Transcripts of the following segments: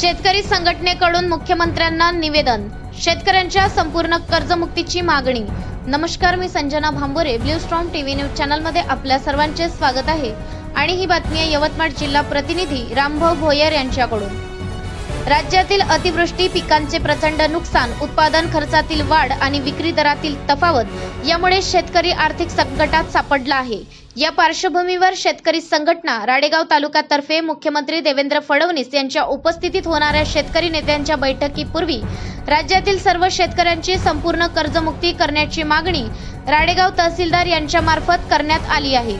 शेतकरी संघटनेकडून मुख्यमंत्र्यांना निवेदन. शेतकऱ्यांच्या संपूर्ण कर्जमुक्तीची मागणी. नमस्कार मी Sanjana Bhambore. Blue storm TV news चॅनलमध्ये आपल्या सर्वांचे स्वागत आहे. आणि ही बातमी आहे यवतमाळ जिल्हा प्रतिनिधी रामभाऊ भोयर यांच्याकडून. राज्यातील अतिवृष्टी पिकांचे प्रचंड नुकसान उत्पादन खर्चातील वाढ आणि विक्री दरातील तफावत यामुळे शेतकरी आर्थिक संकटात सापडला आहे. या पार्श्वभूमीवर शेतकरी संघटना राडेगाव तालुक्यातर्फे मुख्यमंत्री देवेंद्र फडणवीस यांच्या उपस्थितीत होणाऱ्या शेतकरी नेत्यांच्या बैठकीपूर्वी राज्यातील सर्व शेतकऱ्यांची संपूर्ण कर्जमुक्ती करण्याची मागणी राडेगाव तहसीलदार यांच्या मार्फत करण्यात आली आहे.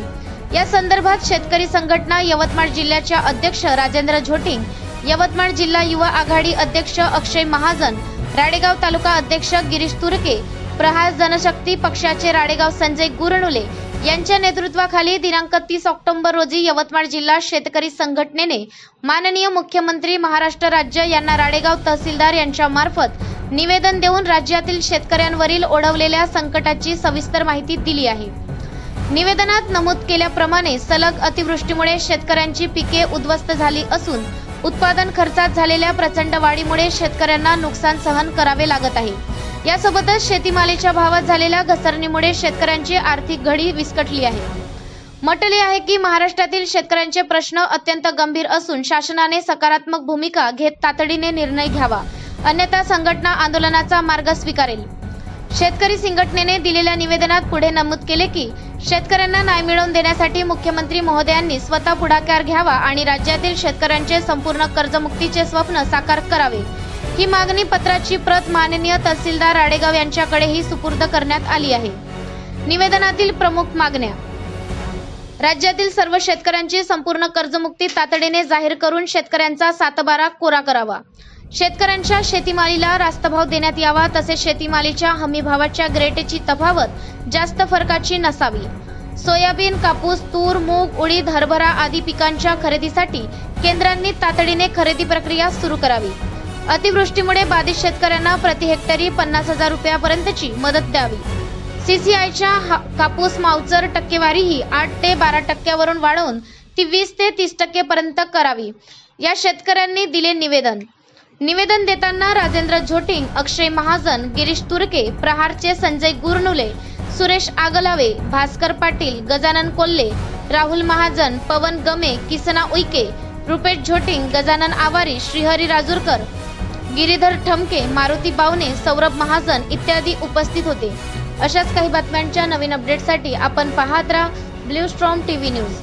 या संदर्भात शेतकरी संघटना यवतमाळ जिल्ह्याच्या अध्यक्ष राजेंद्र झोटिंग यवतमाळ जिल्हा युवा आघाडी अध्यक्ष अक्षय महाजन राडेगाव तालुका अध्यक्ष गिरीश तुरके प्रहार जनशक्ती पक्षाचे राडेगाव संजय गुरणुले यांच्या नेतृत्वाखाली दिनांक तीस ऑक्टोबर रोजी यवतमाळ जिल्हा शेतकरी संघटनेने माननीय मुख्यमंत्री महाराष्ट्र राज्य यांना राडेगाव तहसीलदार यांच्या मार्फत निवेदन देऊन राज्यातील शेतकऱ्यांवरील ओढवलेल्या संकटाची सविस्तर माहिती दिली आहे. निवेदनात नमूद केल्याप्रमाणे सलग अतिवृष्टीमुळे शेतकऱ्यांची पिके उद्ध्वस्त झाली असून उत्पादन खर्चात झालेल्या प्रचंड वाढीमुळे शेतकऱ्यांना नुकसान सहन करावे लागत आहे. यासोबतच शेतीमालीच्या भावात झालेल्या घसरणीमुळे शेतकऱ्यांची आर्थिक घडी विस्कटली आहे. म्हटले आहे की महाराष्ट्रातील शेतकऱ्यांचे प्रश्न अत्यंत गंभीर असून शासनाने सकारात्मक भूमिका घेत तातडीने निर्णय घ्यावा. अन्यथा संघटना आंदोलनाचा मार्ग स्वीकारेल. शेतकरी संघटनेने दिलेल्या निवेदनात पुढे नमूद केले की शेतकऱ्यांना न्याय मिळवून देण्यासाठी मुख्यमंत्री महोदयांनी स्वतः पुढाकार घ्यावा आणि राज्यातील शेतकऱ्यांचे संपूर्ण कर्जमुक्तीचे स्वप्न साकार करावे. ही मागणी पत्राची प्रत माननीय तहसीलदार राडेगाव यांच्याकडेही सुपूर्द करण्यात आली आहे. निवेदनातील प्रमुख मागण्या. राज्यातील सर्व शेतकऱ्यांची संपूर्ण कर्जमुक्ती तातडीने जाहीर करून शेतकऱ्यांचा सातबारा कोरा करावा. शेतकऱ्यांच्या शेतीमालीला रास्तभाव देण्यात यावा तसेच शेतीमालीच्या हमीभावाच्या ग्रेटची तफावत जास्त फरकाची नसावी. सोयाबीन कापूस तूर मूग उडीद हरभरा आदी पिकांच्या खरेदीसाठी केंद्रांनी तातडीने खरेदी प्रक्रिया सुरू करावी. अतिवृष्टीमुळे बाधित शेतकऱ्यांना प्रति हेक्टरी पन्नास हजार रुपयापर्यंतची मदत द्यावी. सीसीआयच्या हा- कापूस मावचर टक्केवारीही आठ ते बारा टक्क्यावरून वाढवून ती वीस ते तीस टक्केपर्यंत करावी. या शेतकऱ्यांनी दिले निवेदन. निवेदन देताना राजेंद्र झोटिंग अक्षय महाजन गिरीश तुर्के प्रहारचे संजय गुरनुले सुरेश आगलावे भास्कर पाटील गजानन कोल्हे राहुल महाजन पवन गमे किसना उईके रुपेश झोटिंग गजानन आवारी श्रीहरी राजूरकर गिरीधर ठमके मारुती बावने सौरभ महाजन इत्यादी उपस्थित होते. अशाच काही बातम्यांच्या नवीन अपडेटसाठी आपण पाहत राहा. Blue storm TV news.